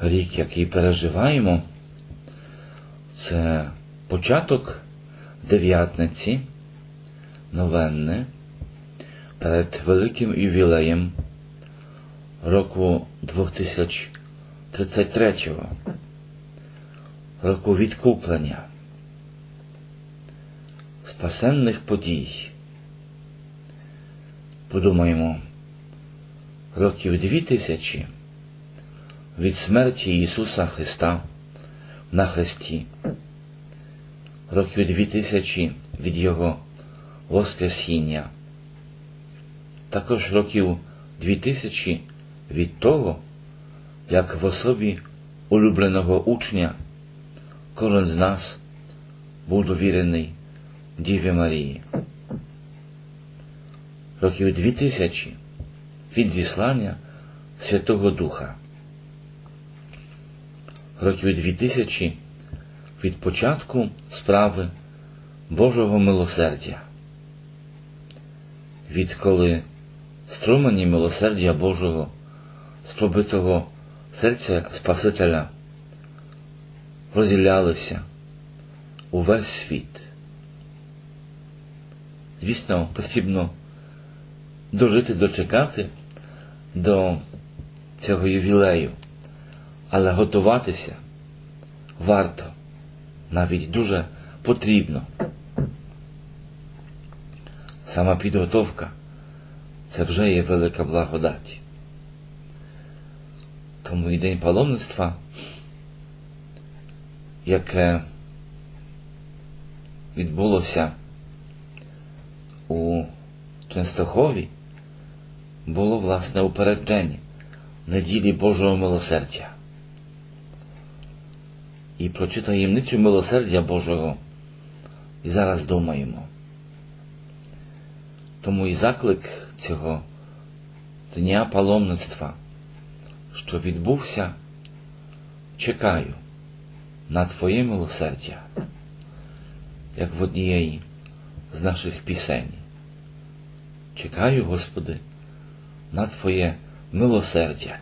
рік, який переживаємо, це початок дев'ятниці, новенни, перед великим ювілеєм року 2033, року відкуплення, спасенних подій. Подумаємо, років дві тисячі від смерті Ісуса Христа на Христі, років дві тисячі від Його Воскресіння, також років дві тисячі від того, як в особі улюбленого учня кожен з нас був довірений Діві Марії. Років дві тисячі від зіслання Святого Духа. Років дві тисячі від початку справи Божого милосердя. Відколи струмені милосердя Божого з пробитого серця Спасителя розділялися увесь світ. Звісно, потрібно дожити дочекати до цього ювілею, але готуватися варто, навіть дуже потрібно. Сама підготовка це вже є велика благодать. Тому і день паломництва, яке відбулося у Częstochowie було власне упередження неділі Божого милосердя. І про цю таємницю милосердя Божого і зараз думаємо. Тому і заклик цього дня паломництва, що відбувся, чекаю на Твоє милосердя, як в однієї з наших пісень. Чекаю, Господи, на Твоє милосердя.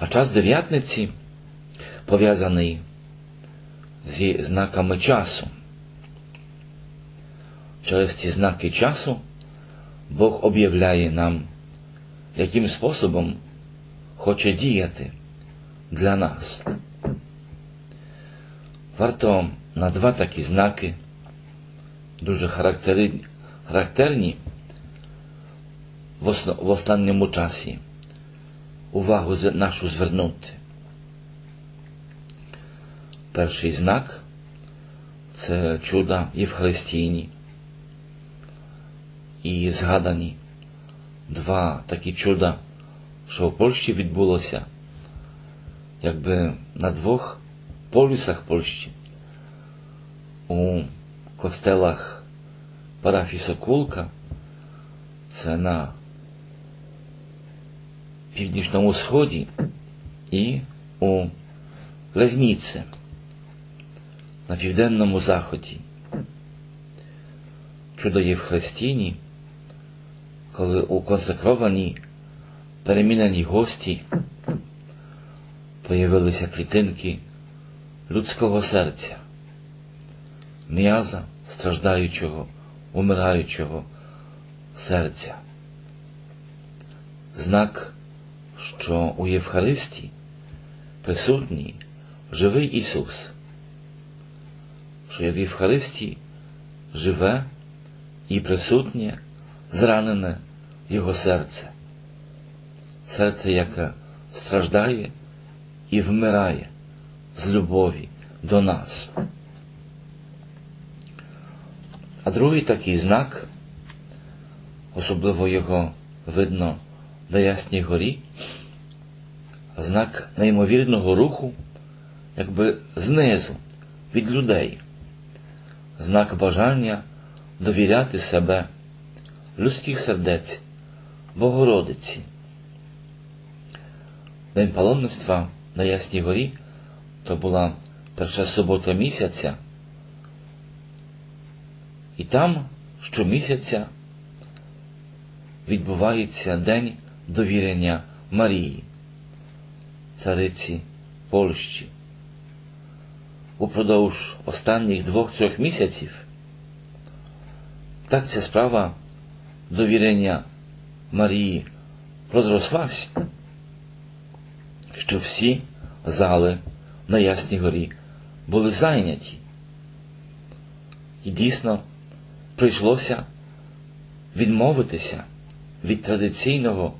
А час дев'ятниці пов'язаний зі знаками часу. Через ці знаки часу Бог об'являє нам, яким способом хоче діяти для нас. Варто на два такі знаки дуже характерні в останньому часі увагу нашу звернути. Перший знак це чуда Євхаристійні і згадані два такі чуда, що в Польщі відбулося, якби на двох полюсах Польщі. У костелах парафії Соколка, це на північному сході і у Легніце на південному заході. Чудо є в Христіні, коли у консекрованій переміненій гості появилися клітинки людського серця м'яза страждаючого, умираючого серця. Знак, що у Євхаристії присутній живий Ісус, що в Євхаристії живе і присутнє зранене Його серце, серце, яке страждає і вмирає з любові до нас. А другий такий знак, особливо його видно на Ясній горі, знак неймовірного руху, якби знизу, від людей, знак бажання довіряти себе, людських сердець, Богородиці. День паломництва на Ясній горі то була перша субота місяця. І там щомісяця відбувається День довірення Марії, цариці Польщі. Упродовж останніх двох-трьох місяців так ця справа довірення Марії розрослась, що всі зали на Ясній горі були зайняті. І дійсно прийшлося відмовитися від традиційного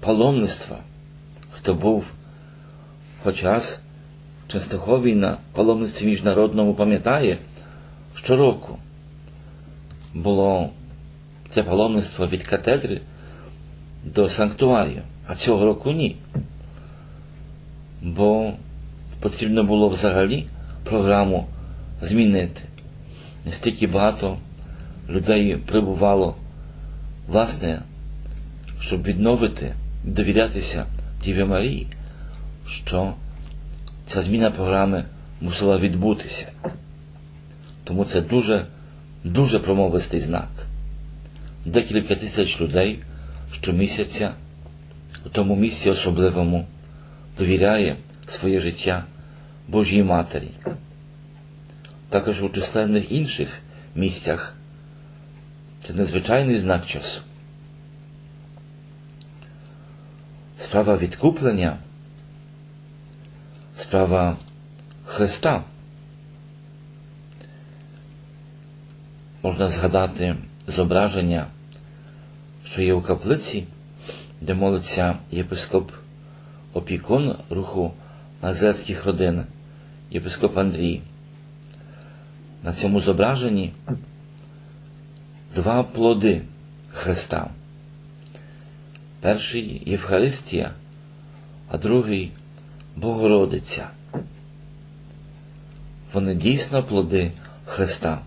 паломництва, хоч раз в Częstochowie на паломництві міжнародному пам'ятає, щороку було це паломництво від катедри до санктуарію, а цього року ні. Бо потрібно було взагалі програму змінити. Настільки багато людей прибувало, власне, щоб відновити, довірятися Діві Марії, що ця зміна програми мусила відбутися. Тому це дуже, дуже промовистий знак. Декілька тисяч людей щомісяця у тому місці особливому довіряє своє життя Божій Матері. Також у численних інших місцях це незвичайний знак часу. Справа відкуплення, справа Христа. Можна згадати зображення, що є у каплиці, де молиться єпископ опікун руху назерських родин, єпископ Андрій. На цьому зображенні два плоди Христа. Перший Євхаристія, а другий Богородиця. Вони дійсно плоди Христа,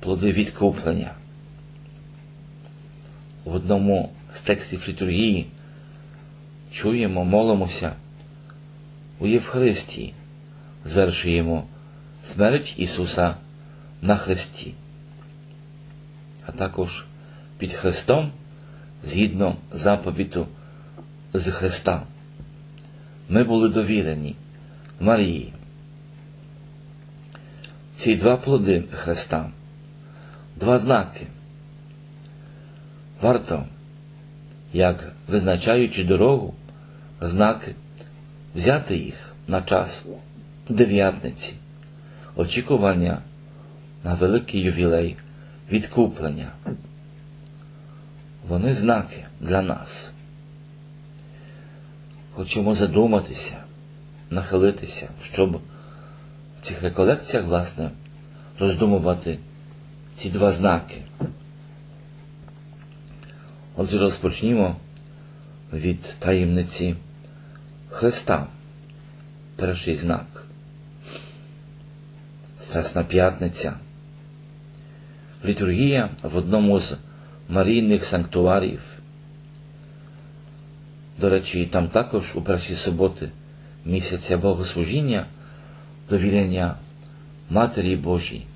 плоди відкуплення. В одному з текстів літургії чуємо, молимося у Євхаристії, звершуємо смерть Ісуса на Христі, а також під Христом згідно заповіту з Христа. Ми були довірені Марії. Ці два плоди Христа, два знаки. Варто, як визначаючи дорогу, знаки, взяти їх на час дев'ятниці, очікування на великий ювілей відкуплення. Вони знаки для нас. Хочемо задуматися, нахилитися, щоб в цих реколекціях, власне, роздумувати ці два знаки. Отже, розпочнімо від таємниці Христа. Перший знак. Страсна п'ятниця. Літургія в одному з марійних санктуарів. До речі, там також у перші суботи місяця Богослужіння довірення Матері Божій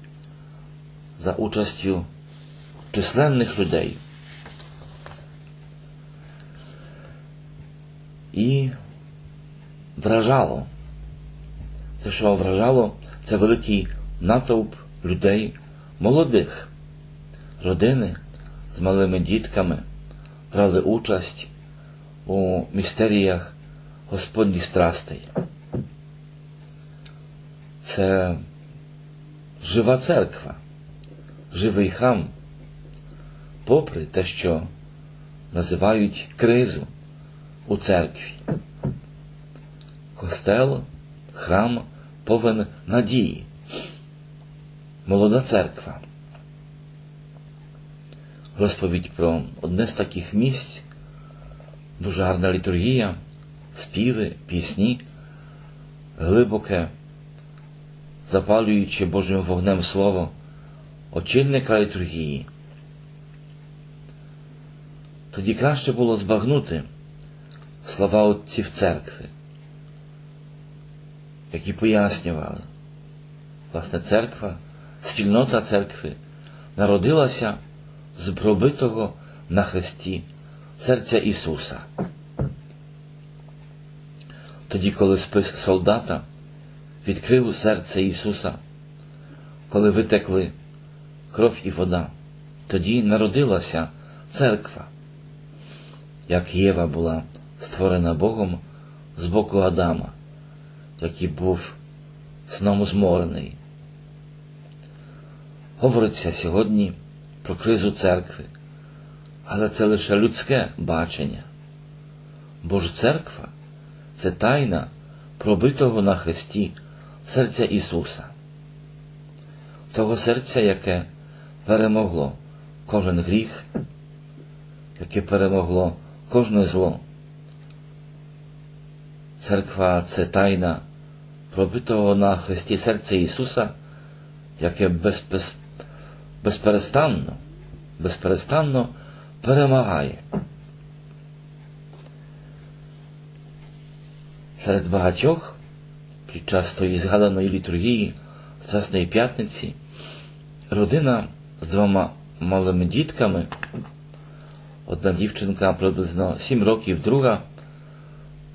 за участю численних людей. І вражало. Те, що вражало, це великий натовп людей молодих, родини з малими дітками брали участь у містеріях Господніх страстей. Це жива церква, живий храм, попри те, що називають кризу у церкві. Костел, храм повен надії, молода церква. Розповідь про одне з таких місць, дуже гарна літургія, співи, пісні, глибоке, запалюючи Божим вогнем Слово, очільника літургії. Тоді краще було збагнути слова отців церкви, які пояснювали, власне, церква, спільнота церкви народилася з пробитого на Христі серця Ісуса. тоді, коли спис солдата відкрив серце Ісуса, коли витекли кров і вода, тоді народилася церква, як Єва була створена Богом з боку Адама, який був сном зморений. Говориться сьогодні про кризу церкви, але це лише людське бачення. Бо ж церква це тайна пробитого на хресті серця Ісуса, того серця, яке перемогло кожен гріх, яке перемогло кожне зло. Церква це тайна пробитого на хресті серця Ісуса, яке без, без, безперестанно, безперестанно перемагає. Серед багатьох під час тої згаданої літургії Страсної п'ятниці родина з двома малими дітками, одна дівчинка приблизно сім років, друга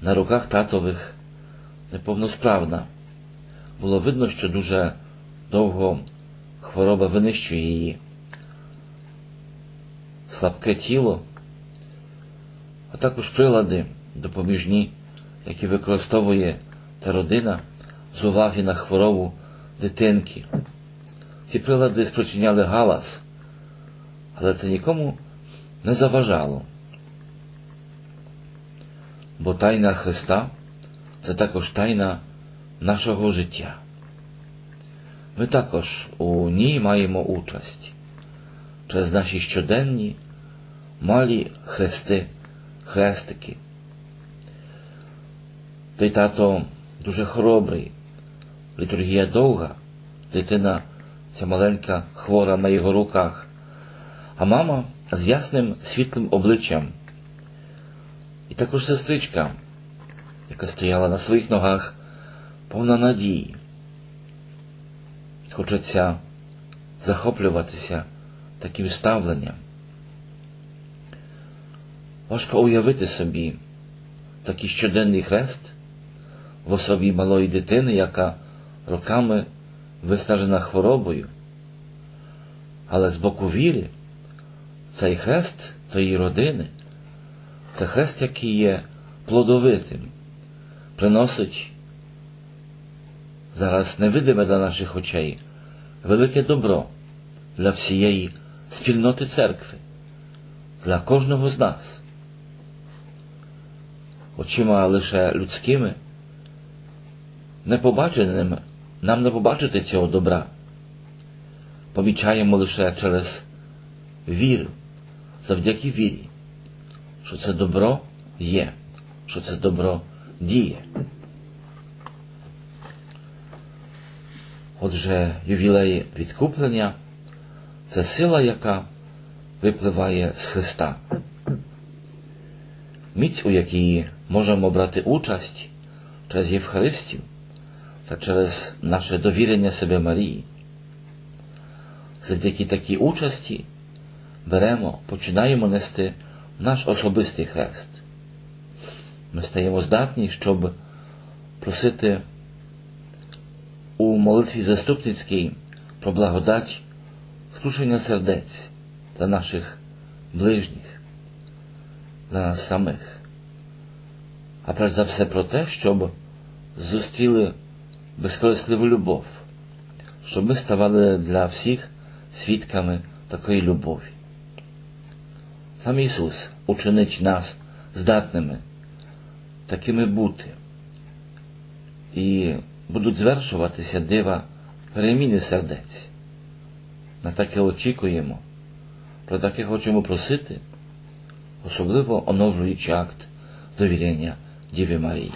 на руках татових неповносправна. Було видно, що дуже довго хвороба винищує її. Слабке тіло, а також прилади допоміжні, які використовує та родина з уваги на хворобу дитинки. Ці прилади спричиняли галас, але це нікому не заважало. Бо тайна Христа це також тайна нашого життя. Ми також у ній маємо участь через наші щоденні малі хрести, хрестики. Той тато дуже хоробрий, літургія довга, дитина ця маленька хвора на його руках, а мама з ясним світлим обличчям. І також сестричка, яка стояла на своїх ногах, повна надії. Хочеться захоплюватися таким ставленням. Важко уявити собі такий щоденний хрест в особі малої дитини, яка роками виснажена хворобою, але з боку віри цей хрест тої родини це хрест, який є плодовитим, приносить зараз невидиме для наших очей велике добро для всієї спільноти церкви, для кожного з нас. Очима лише людськими, непобаченими, нам не побачити цього добра. Помічаємо лише через віру, завдяки вірі, що це добро є, що це добро діє. Отже, ювілеї відкуплення це сила, яка випливає з Христа. Міць, у якій можемо брати участь через Євхаристію та через наше довірення себе Марії. Завдяки такій участі беремо, починаємо нести наш особистий хрест. Ми стаємо здатні, щоб просити молитві заступницькій про благодать скрушення сердець для наших ближніх, для нас самих. А перш за все про те, щоб зустріли безкорисливу любов, щоб ми ставали для всіх свідками такої любові. Сам Ісус учинить нас здатними такими бути. І будуть звершуватися дива переміни сердець. На таке очікуємо, про таке хочемо просити, особливо оновлюючи акт довірення Діві Марії.